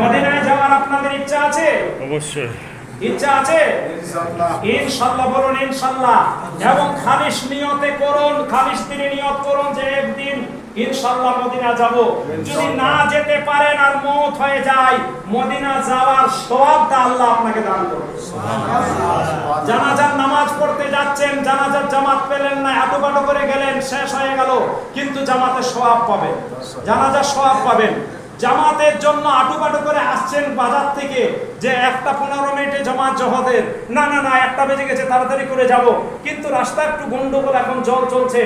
মদিনায় যাওয়ার আপনাদের ইচ্ছা আছে? অবশ্যই। ইচ্ছা আছে? ইনশাল্লাহ বলুন ইনশাল্লাহ এবং খালিশ নিয়তে করুন খালিশ দিনে নিয়ত করুন যে একদিন ইনশাল্লাহ মদিনা যাব। যদি না যেতে পারেন আর মত হয়ে যায় মদিনা যাওয়ার সওয়াবটা আল্লাহ আপনাকে দান করবে জানাজার নামাজ পড়তে যাচ্ছেন জানাজার জামাত পেলেন না এত বাটো করে গেলেন শেষ হয়ে গেল কিন্তু জামাতে সওয়াব পাবেন। জানাজার সওয়াব পাবেন। জামাতের জন্য আটুপাটু করে আসছেন বাজার থেকে যে একটা পনেরো মিনিটে জামাত জহদের। না না না, একটা বেজে গেছে, তাড়াতাড়ি করে যাব। কিন্তু রাস্তা একটু গন্ডগোল, এখন জল চলছে।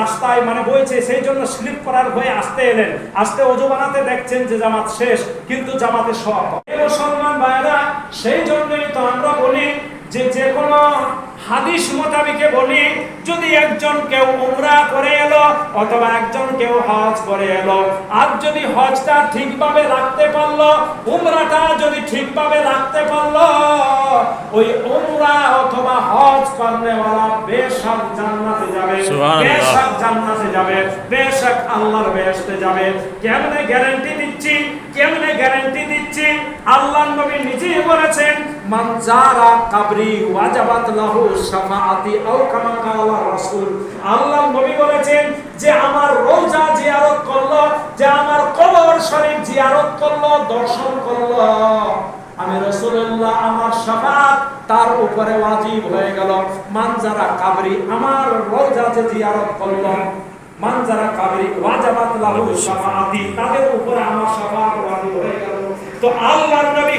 রাস্তায় মানে বইছে, সেই জন্য স্লিপ করার হয়ে আসতে এলেন। আসতে অজু বানাতে দেখছেন যে জামাত শেষ, কিন্তু জামাতে সব। মুসলমান ভাইরা সেই জন্যই তো আমরা বলি যে যে কোনো হাদিস মোতাবিকে বলি যদি একজন কেউ উমরা করে এলো অথবা একজন কেউ হজ করে এলো আর যদি হজটা ঠিকভাবে রাখতে পারল উমরাটা যদি ঠিকভাবে রাখতে পারল ওই উমরা অথবা হজ করনেওয়ালা বেশক জান্নাতে যাবে। বেশক জান্নাতে যাবে বেশক আল্লাহর বেহেশতে যাবে কেমনে গ্যারান্টি দিচ্ছি, কেমনে গ্যারান্টি দিচ্ছি? আল্লাহ নবী নিজেই বলেছেন, মান যারা কাবরি ওয়াজাবাত লাহু শাফাআতি আও কামা কালা রাসূল। আল্লাহ নবী বলেছেন যে আমার রোজা জিয়ারত করল, যে আমার কবর শরীফ জিয়ারত করল, দর্শন করল। আমি রসুল্লাহ আমার শাফাত তার উপরে ওয়াজিব হয়ে গেল। মান যারা কাবরি, আমার যে জিয়ারত করল, মান শাফাআতি আমার গেল। তো আল্লাহর নবী